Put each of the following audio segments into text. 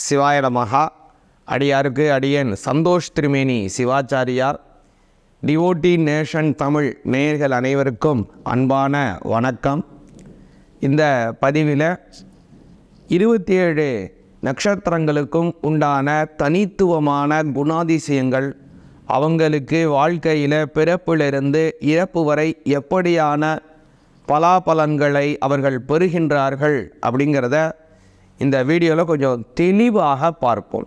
சிவாயடமகா அடியாருக்கு அடியன் சந்தோஷ் திருமேனி சிவாச்சாரியார். டிவோட்டி நேஷன் தமிழ் நேயர்கள் அனைவருக்கும் அன்பான வணக்கம். இந்த பதிவில் இருபத்தி ஏழு நட்சத்திரங்களுக்கும் உண்டான தனித்துவமான குணாதிசயங்கள் அவங்களுக்கு வாழ்க்கையில் பிறப்பிலிருந்து இறப்பு வரை எப்படியான பலாபலன்களை அவர்கள் பெறுகின்றார்கள் அப்படிங்கிறத இந்த வீடியோவில் கொஞ்சம் தெளிவாக பார்ப்போம்.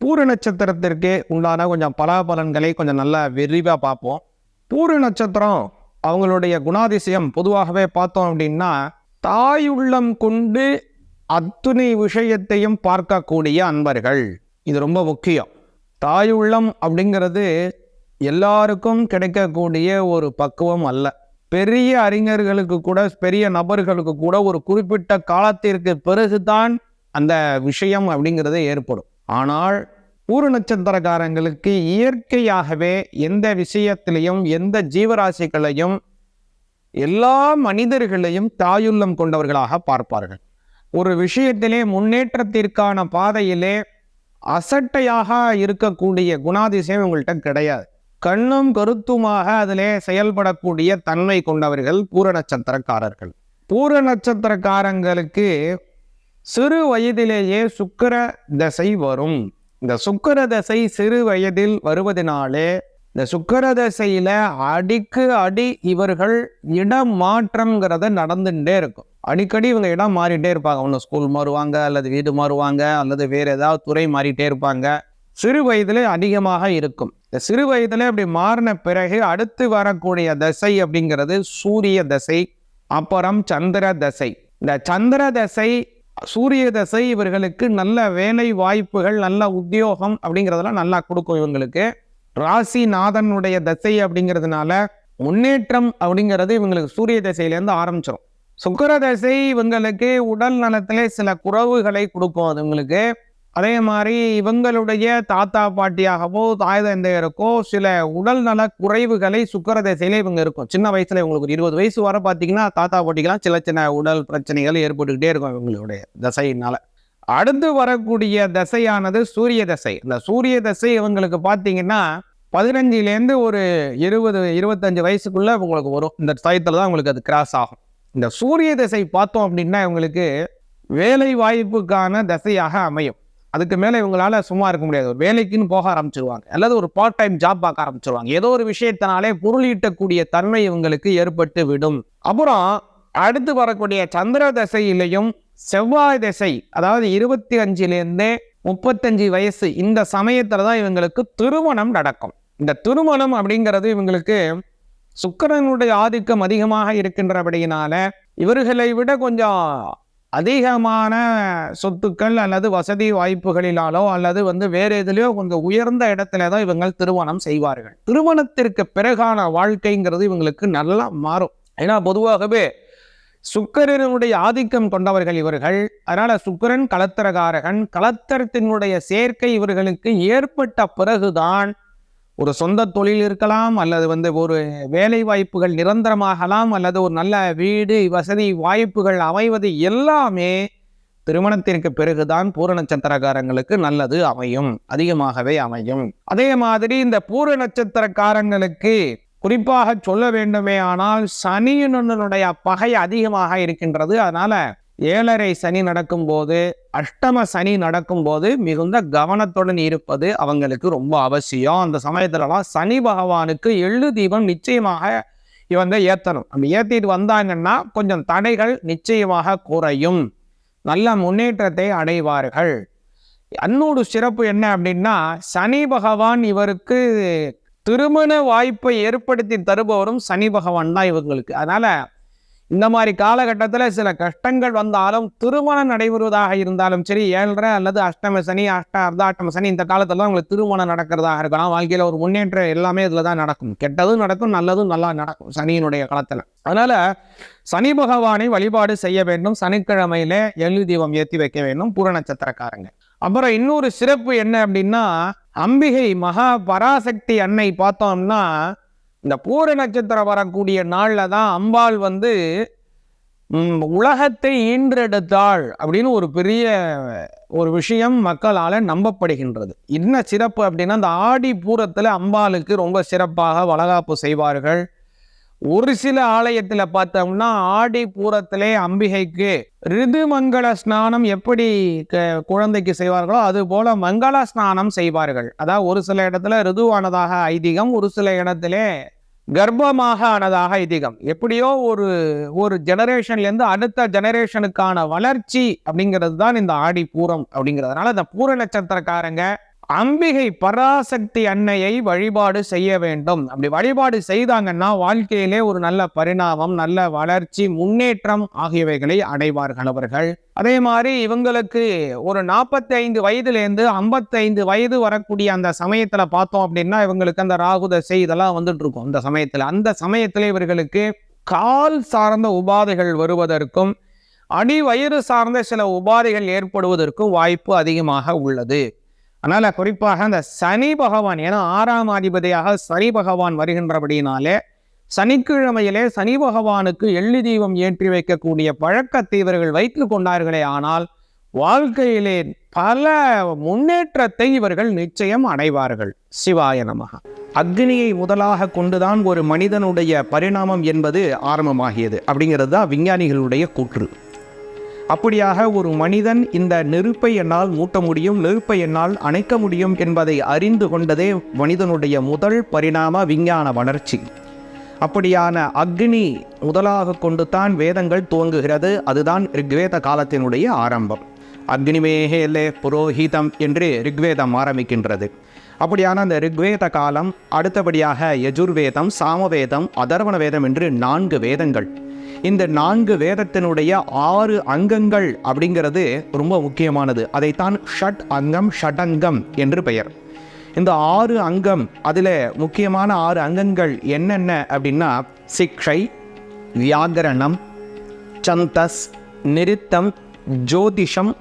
பூர நட்சத்திரத்திற்கு உண்டான கொஞ்சம் பலாபலன்களை கொஞ்சம் நல்லா விரிவாக பார்ப்போம். பூர நட்சத்திரம் அவங்களுடைய குணாதிசயம் பொதுவாகவே பார்த்தோம் அப்படின்னா தாயுள்ளம் கொண்டு அத்துணை விஷயத்தையும் பார்க்கக்கூடிய அன்பர்கள். இது ரொம்ப முக்கியம். தாயுள்ளம் அப்படிங்கிறது எல்லாருக்கும் கிடைக்கக்கூடிய ஒரு பக்குவம் அல்ல. பெரிய அறிஞர்களுக்கு கூட பெரிய நபர்களுக்கு கூட ஒரு குறிப்பிட்ட காலத்திற்கு பிறகுதான் அந்த விஷயம் அப்படிங்கிறது ஏற்படும். ஆனால் பூர நட்சத்திரக்காரங்களுக்கு இயற்கையாகவே எந்த விஷயத்திலையும் எந்த ஜீவராசிகளையும் எல்லா மனிதர்களையும் தாயுள்ளம் கொண்டவர்களாக பார்ப்பார்கள். ஒரு விஷயத்திலே முன்னேற்றத்திற்கான பாதையிலே அசட்டையாக இருக்கக்கூடிய குணாதிசயம் உங்கள்கிட்ட கிடையாது. கண்ணும் கருத்துமாக அதிலே செயல்படக்கூடிய தன்மை கொண்டவர்கள் பூர நட்சத்திரக்காரர்கள். பூர நட்சத்திரக்காரங்களுக்கு சிறு வயதிலேயே சுக்கர தசை வரும். இந்த சுக்கிர தசை சிறு வயதில் வருவதனாலே இந்த சுக்கர தசையில அடிக்கு அடி இவர்கள் இடம் மாற்றம்ங்கிறத நடந்துட்டே இருக்கும். அடிக்கடி இவங்க இடம் மாறிட்டே இருப்பாங்க. ஒன்று ஸ்கூல் மாறுவாங்க அல்லது வீடு மாறுவாங்க அல்லது வேற ஏதாவது துறை மாறிட்டே இருப்பாங்க. சிறு வயதிலே அதிகமாக இருக்கும். இந்த சிறு வயதில் அப்படி மாறின பிறகு அடுத்து வரக்கூடிய தசை அப்படிங்கிறது சூரிய தசை அப்புறம் சந்திர தசை. இந்த சந்திர தசை சூரிய தசை இவர்களுக்கு நல்ல வேலை வாய்ப்புகள் நல்ல உத்தியோகம் அப்படிங்கிறதெல்லாம் நல்லா கொடுக்கும் இவங்களுக்கு. ராசிநாதனுடைய தசை அப்படிங்கிறதுனால முன்னேற்றம் அப்படிங்கிறது இவங்களுக்கு சூரிய தசையிலேருந்து ஆரம்பிச்சிடும் சுக்கர தசை இவங்களுக்கு உடல் நலத்திலே சில குறவுகளை கொடுக்கும் அது இவங்களுக்கு அதே மாதிரி இவங்களுடைய தாத்தா பாட்டியாகவோ தாய் தந்தையருக்கோ சில உடல் நல குறைவுகளை சுக்கர தசையில இவங்க இருக்கும். சின்ன வயசுல இவங்களுக்கு ஒரு இருபது வயசு வர பார்த்தீங்கன்னா தாத்தா பாட்டிக்கெல்லாம் சில சின்ன உடல் பிரச்சனைகள் ஏற்பட்டுக்கிட்டே இருக்கும் இவங்களுடைய தசையினால. அடுத்து வரக்கூடிய தசையானது சூரிய தசை. இந்த சூரிய தசை இவங்களுக்கு பார்த்தீங்கன்னா பதினஞ்சுலேருந்து ஒரு இருபது இருபத்தஞ்சு வயசுக்குள்ள உங்களுக்கு வரும். இந்த டயத்தில் தான் உங்களுக்கு அது கிராஸ் ஆகும். இந்த சூரிய தசை பார்த்தோம் அப்படின்னா இவங்களுக்கு வேலை வாய்ப்புக்கான தசையாக அமையும். அதுக்கு மேலே இவங்களால சும்மா இருக்க முடியாது. ஒரு வேலைக்குன்னு போக ஆரம்பிச்சிருவாங்க. அல்லது ஒரு பார்ட் டைம் ஜாப் பார்க்க ஆரம்பிச்சிருவாங்க. ஏதோ ஒரு விஷயத்தினாலே பொருளீட்டக்கூடிய தன்மை இவங்களுக்கு ஏற்பட்டு விடும். அப்புறம் அடுத்து வரக்கூடிய சந்திர தசையிலையும் செவ்வாய் தசை அதாவது இருபத்தி அஞ்சுலேருந்தே முப்பத்தஞ்சு வயசு இந்த சமயத்தில் தான் இவங்களுக்கு திருமணம் நடக்கும். இந்த திருமணம் அப்படிங்கிறது இவங்களுக்கு சுக்கிரனுடைய ஆதிக்கம் அதிகமாக இருக்கின்றபடியினால இவர்களை விட கொஞ்சம் அதிகமான சொத்துக்கள் அல்லது வசதி வாய்ப்புகளிலாலோ அல்லது வந்து வேற எதுலையோ கொஞ்சம் உயர்ந்த இடத்துல தான் இவங்க திருமணம் செய்வார்கள். திருமணத்திற்கு பிறகான வாழ்க்கைங்கிறது இவங்களுக்கு நல்லா மாறும். ஏன்னா பொதுவாகவே சுக்கரனுடைய ஆதிக்கம் கொண்டவர்கள் இவர்கள். அதனால சுக்கிரன் கலத்தரகாரகன் கலத்தரத்தினுடைய சேர்க்கை இவர்களுக்கு ஏற்பட்ட பிறகுதான் ஒரு சொந்த தொழில் இருக்கலாம் அல்லது வந்து ஒரு வேலை வாய்ப்புகள் நிரந்தரமாகலாம் அல்லது ஒரு நல்ல வீடு வசதி வாய்ப்புகள் அமைவது எல்லாமே திருமணத்திற்கு பிறகுதான் பூர நட்சத்திரக்காரங்களுக்கு நல்லது அமையும் அதிகமாகவே அமையும். அதே மாதிரி இந்த பூர நட்சத்திரக்காரங்களுக்கு குறிப்பாக சொல்ல வேண்டுமே ஆனால் சனியினுடைய பகை அதிகமாக இருக்கின்றது. அதனால ஏழரை சனி நடக்கும்போது அஷ்டம சனி நடக்கும்போது மிகுந்த கவனத்துடன் இருப்பது அவங்களுக்கு ரொம்ப அவசியம். அந்த சமயத்துலலாம் சனி பகவானுக்கு எள்ளு தீபம் நிச்சயமாக இவங்க ஏற்றணும் அப்படி ஏற்றிட்டு வந்தாங்கன்னா கொஞ்சம் தடைகள் நிச்சயமாக குறையும். நல்ல முன்னேற்றத்தை அடைவார்கள். அன்னோடு சிறப்பு என்ன அப்படின்னா சனி பகவான் இவருக்கு திருமண வாய்ப்பை ஏற்படுத்தி தருபவரும் சனி பகவான் தான் இவங்களுக்கு. அதனால இந்த மாதிரி காலகட்டத்தில் சில கஷ்டங்கள் வந்தாலும் திருமணம் நடைபெறுவதாக இருந்தாலும் சரி ஏழரை அல்லது அஷ்டம சனி அஷ்ட அர்த்தாஷ்டம சனி இந்த காலத்தில் தான் உங்களுக்கு திருமணம் நடக்கிறதாக இருக்கலாம் வாழ்க்கையில் ஒரு முன்னேற்றம் எல்லாமே இதில் தான் நடக்கும். கெட்டதும் நடக்கும் நல்லதும் நல்லா நடக்கும் சனியினுடைய காலத்தில். அதனால் சனி பகவானை வழிபாடு செய்ய வேண்டும். சனிக்கிழமையில எள்ளு தீபம் ஏற்றி வைக்க வேண்டும் பூர நட்சத்திரக்காரங்க. அப்புறம் இன்னொரு சிறப்பு என்ன அப்படின்னா அம்பிகை மகா பராசக்தி அன்னை பார்த்தோம்னா இந்த பூர நட்சத்திரம் வரக்கூடிய நாளில் தான் அம்பாள் வந்து உலகத்தை ஈன்றெடுத்தாள் அப்படின்னு ஒரு பெரிய ஒரு விஷயம் மக்களால் நம்பப்படுகின்றது. என்ன சிறப்பு அப்படின்னா இந்த ஆடி பூரத்தில் அம்பாளுக்கு ரொம்ப சிறப்பாக வளகாப்பு செய்வார்கள். ஒரு சில ஆலயத்தில் பார்த்தோம்னா ஆடி பூரத்திலே அம்பிகைக்கு ரிதுமங்கள ஸ்நானம் எப்படி க- குழந்தைக்கு செய்வார்களோ அது போல மங்கள ஸ்நானம் செய்வார்கள். அதாவது ஒரு சில இடத்துல ரிதுவானதாக ஐதீகம் ஒரு சில இடத்திலே கர்ப்பமாக ஆனதாக ஐதீகம். எப்படியோ ஒரு ஒரு ஜெனரேஷன்லேருந்து அடுத்த ஜெனரேஷனுக்கான வளர்ச்சி அப்படிங்கிறது தான் இந்த ஆடி பூரம் அப்படிங்கிறதுனால இந்த பூர நட்சத்திரக்காரங்க அம்பிகை பராசக்தி அன்னையை வழிபாடு செய்ய வேண்டும். அப்படி வழிபாடு செய்தாங்கன்னா வாழ்க்கையிலே ஒரு நல்ல பரிணாமம் நல்ல வளர்ச்சி முன்னேற்றம் ஆகியவைகளை அடைவார்கள் அவர்கள். அதே மாதிரி இவங்களுக்கு ஒரு நாற்பத்தி ஐந்து வயதுலேருந்து ஐம்பத்தைந்து வயது வரக்கூடிய அந்த சமயத்தில் பார்த்தோம் அப்படின்னா இவங்களுக்கு அந்த ராகுதசை இதெல்லாம் வந்துட்டு இருக்கும் அந்த சமயத்தில் அந்த சமயத்தில் இவர்களுக்கு கால் சார்ந்த உபாதைகள் வருவதற்கும் அடி வயிறு சார்ந்த சில உபாதைகள் ஏற்படுவதற்கும் வாய்ப்பு அதிகமாக உள்ளது. அதனால் குறிப்பாக அந்த சனி பகவான் ஏன்னா ஆறாம் அதிபதியாக சனி பகவான் வருகின்றபடினாலே சனிக்கிழமையிலே சனி பகவானுக்கு எள்ளி தீபம் ஏற்றி வைக்கக்கூடிய பழக்கத்தை இவர்கள் வைத்து கொண்டார்களே ஆனால் வாழ்க்கையிலே பல முன்னேற்றத்தை இவர்கள் நிச்சயம் அடைவார்கள். சிவாய நமக அக்னியை முதலாக கொண்டுதான் ஒரு மனிதனுடைய பரிணாமம் என்பது ஆரம்பமாகியது. அப்படிங்கிறது தான் விஞ்ஞானிகளுடைய கூற்று. அப்படியாக ஒரு மனிதன் இந்த நெருப்பை என்னால் மூட்ட முடியும் நெருப்பை என்னால் அணைக்க முடியும் என்பதை அறிந்து கொண்டதே மனிதனுடைய முதல் பரிணாம விஞ்ஞான வளர்ச்சி. அப்படியான அக்னி முதலாக கொண்டு தான் வேதங்கள் துவங்குகிறது. அதுதான் ரிக்வேத காலத்தினுடைய ஆரம்பம். அக்னிமேகேலே புரோஹிதம் என்று ரிக்வேதம் ஆரம்பிக்கின்றது. அப்படியான அந்த ரிக்வேத காலம் அடுத்தபடியாக யஜுர்வேதம் சாமவேதம் அதர்வண வேதம் என்று நான்கு வேதங்கள். இந்த நான்கு வேதத்தினுடைய ஆறு அங்கங்கள் அப்படிங்கிறது ரொம்ப முக்கியமானது. அதைத்தான் ஷட் அங்கம் ஷடங்கம் என்று பெயர். இந்த ஆறு அங்கம் அதில் முக்கியமான ஆறு அங்கங்கள் என்னென்ன அப்படின்னா சிக்ஷை வியாகரணம் சந்தஸ் நிறுத்தம் ஜோதிஷம்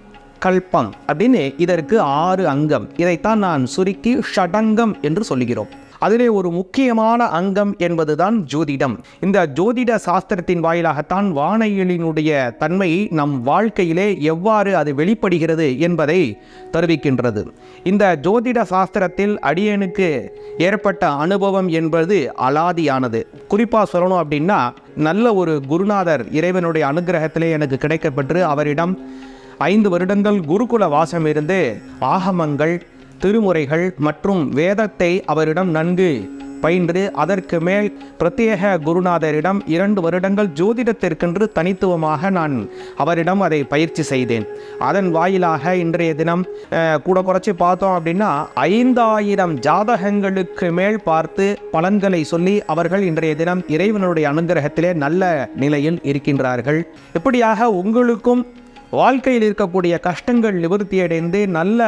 கல்பம் அப்படின்னு இதற்கு ஆறு அங்கம். இதைத்தான் நான் சுருக்கி ஷடங்கம் என்று சொல்கிறோம். அதிலே ஒரு முக்கியமான அங்கம் என்பதுதான் ஜோதிடம். இந்த ஜோதிட சாஸ்திரத்தின் வாயிலாகத்தான் வானையலினுடைய தன்மை நம் வாழ்க்கையிலே எவ்வாறு அது வெளிப்படுகிறது என்பதை தெரிவிக்கின்றது. இந்த ஜோதிட சாஸ்திரத்தில் அடியனுக்கு ஏற்பட்ட அனுபவம் என்பது அலாதியானது. குறிப்பாக சொல்லணும் அப்படின்னா நல்ல ஒரு குருநாதர் இறைவனுடைய அனுகிரகத்திலே எனக்கு கிடைக்கப்பெற்று அவரிடம் ஐந்து வருடங்கள் குருகுல வாசம் இருந்து ஆகமங்கள் திருமுறைகள் மற்றும் வேதத்தை அவரிடம் நன்கு பயின்று அதற்கு மேல் பிரத்யேக குருநாதரிடம் இரண்டு வருடங்கள் ஜோதிடத்திற்கென்று தனித்துவமாக நான் அவரிடம் அதை பயிற்சி செய்தேன். அதன் வாயிலாக இன்றைய தினம் கூட குறைச்சி பார்த்தோம் அப்படின்னா ஐந்தாயிரம் ஜாதகங்களுக்கு மேல் பார்த்து பலன்களை சொல்லி அவர்கள் இன்றைய தினம் இறைவனுடைய அனுகிரகத்திலே நல்ல நிலையில் இருக்கின்றார்கள். இப்படியாக உங்களுக்கும் வாழ்க்கையில் இருக்கக்கூடிய கஷ்டங்கள் நிவர்த்தியடைந்து நல்ல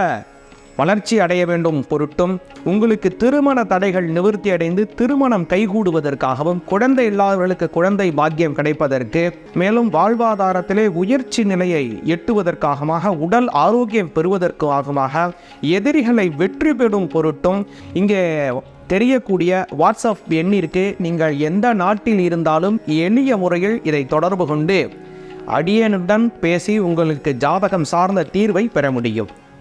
வளர்ச்சி அடைய வேண்டும் பொருட்டும் உங்களுக்கு திருமண தடைகள் நிவர்த்தி அடைந்து திருமணம் கைகூடுவதற்காகவும் குழந்தை இல்லாதவர்களுக்கு குழந்தை பாக்கியம் கிடைப்பதற்கு மேலும் வாழ்வாதாரத்திலே உயர்ச்சி நிலையை எட்டுவதற்காகமாக உடல் ஆரோக்கியம் பெறுவதற்காகமாக எதிரிகளை வெற்றி பெறும் பொருட்டும் இங்கே தெரியக்கூடிய வாட்ஸ்அப் எண்ணிற்கு நீங்கள் எந்த நாட்டில் இருந்தாலும் எளிய முறையில் இதை தொடர்பு கொண்டு அடியனுடன் பேசி உங்களுக்கு ஜாதகம் சார்ந்த தீர்வை பெற முடியும்.